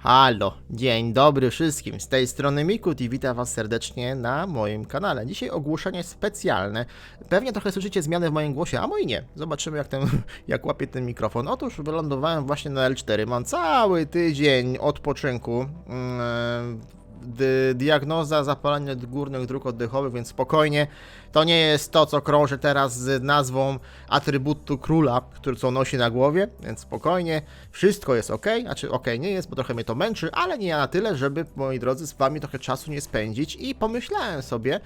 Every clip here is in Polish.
Halo, dzień dobry wszystkim. Z tej strony Mikut i witam Was serdecznie na moim kanale. Dzisiaj ogłoszenie specjalne. Pewnie trochę słyszycie zmiany w moim głosie, a moi nie. Zobaczymy jak, ten, jak łapie ten mikrofon. Otóż wylądowałem właśnie na L4. Mam cały tydzień odpoczynku. Diagnoza zapalenia górnych dróg oddechowych, więc spokojnie. To nie jest to, co krąży teraz z nazwą atrybutu króla, który co nosi na głowie, więc spokojnie. Wszystko jest ok, znaczy ok nie jest, bo trochę mnie to męczy, ale nie na tyle, żeby, moi drodzy, z wami trochę czasu nie spędzić i pomyślałem sobie,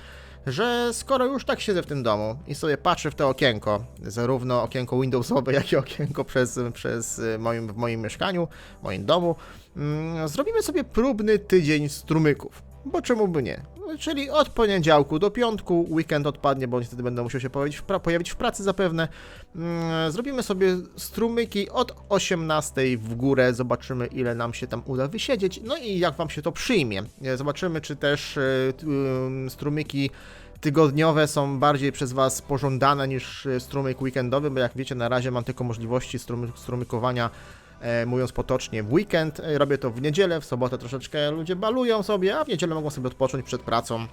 że skoro już tak siedzę w tym domu i sobie patrzę w to okienko, zarówno okienko Windowsowe, jak i okienko przez, przez moim, w moim mieszkaniu, moim domu, mm, zrobimy sobie próbny tydzień strumyków. Bo czemu by nie? Czyli od poniedziałku do piątku, weekend odpadnie, bo niestety będę musiał się pojawić pojawić w pracy zapewne. Mm, Zrobimy sobie strumyki od 18 w górę, zobaczymy ile nam się tam uda wysiedzieć, no i jak wam się to przyjmie. E, Zobaczymy, czy też e, strumyki tygodniowe są bardziej przez Was pożądane niż e, strumyk weekendowy, bo jak wiecie, na razie mam tylko możliwości strumy, strumykowania, mówiąc potocznie, w weekend. E, Robię to w niedzielę, w sobotę troszeczkę ludzie balują sobie, a w niedzielę mogą sobie odpocząć przed pracą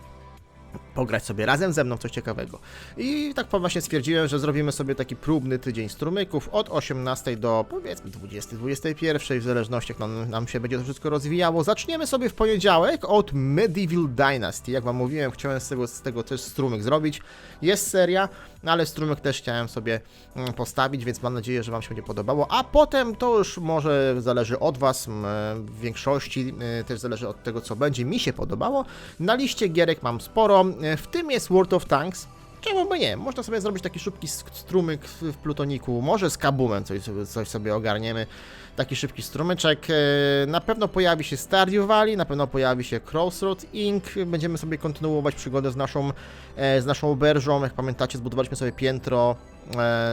pograć sobie razem ze mną coś ciekawego. I tak właśnie stwierdziłem, że zrobimy sobie taki próbny tydzień strumyków od 18 do powiedzmy 20-21, w zależności jak nam, nam się będzie to wszystko rozwijało. Zaczniemy sobie w poniedziałek od Medieval Dynasty. Jak wam mówiłem, chciałem z tego, z tego też strumyk zrobić. Jest seria, ale strumyk też chciałem sobie mm, postawić, więc mam nadzieję, że wam się będzie podobało. A potem to już może zależy od was, w większości e, też zależy od tego, co będzie mi się podobało. Na liście gierek mam sporo, e, w tym jest World of Tanks. Czemu by nie? Można sobie zrobić taki szybki strumyk w, Plutoniku, może z Kabumem coś, coś sobie ogarniemy. Taki szybki strumyczek. E, Na pewno pojawi się Stardew Valley, na pewno pojawi się Crossroads Inc. Będziemy sobie kontynuować przygodę z naszą, e, z naszą oberżą. Jak pamiętacie, zbudowaliśmy sobie piętro e,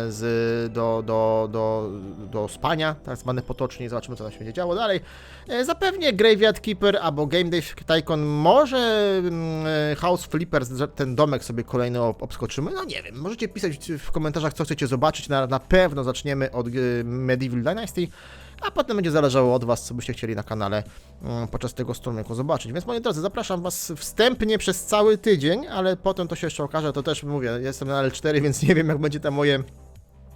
z, do, do, do, do spania, tak zwane potocznie. Zobaczymy, co tam się będzie działo dalej. E, Zapewnie Graveyard Keeper albo Game Day Tycoon, może mm, e, House Flippers, ten domek sobie kolejny ob- obskoczymy. No nie wiem, możecie pisać w komentarzach, co chcecie zobaczyć. Na, na pewno zaczniemy od e, Medieval Dynasty, a potem będzie zależało od Was, co byście chcieli na kanale mm, podczas tego strumyku zobaczyć. Więc moi drodzy, zapraszam Was wstępnie przez cały tydzień, ale potem to się jeszcze okaże, to też mówię, jestem na L4, więc nie wiem, jak będzie tam moje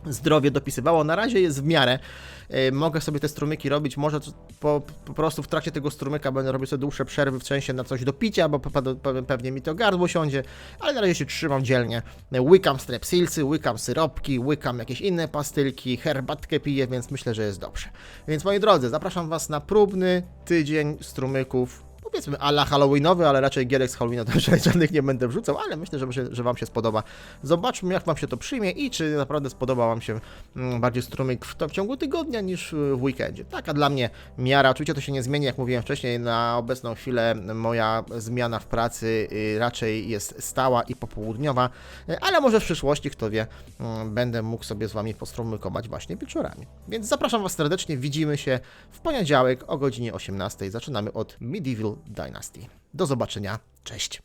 zdrowie dopisywało. Na razie jest w miarę. E, Mogę sobie te strumyki robić, może po, po prostu w trakcie tego strumyka będę robił sobie dłuższe przerwy w sensie na coś do picia, bo pe- pe- pewnie mi to gardło siądzie, ale na razie się trzymam dzielnie. Łykam strepsilsy, łykam syropki, łykam jakieś inne pastylki, herbatkę piję, więc myślę, że jest dobrze. Więc moi drodzy, zapraszam Was na próbny tydzień strumyków powiedzmy ala halloweenowy, ale raczej gierek z Halloweena już żadnych nie będę wrzucał, ale myślę, że, że Wam się spodoba. Zobaczmy, jak Wam się to przyjmie i czy naprawdę spodoba Wam się mm, bardziej strumyk w, w ciągu tygodnia niż w weekendzie. Taka dla mnie miara. Oczywiście to się nie zmieni, jak mówiłem wcześniej, na obecną chwilę moja zmiana w pracy y, raczej jest stała i popołudniowa, y, ale może w przyszłości, kto wie, mm, będę mógł sobie z Wami postrumykować właśnie wieczorami. Więc zapraszam Was serdecznie, widzimy się w poniedziałek o godzinie 18. Zaczynamy od Medieval Dynasty. Do zobaczenia, cześć!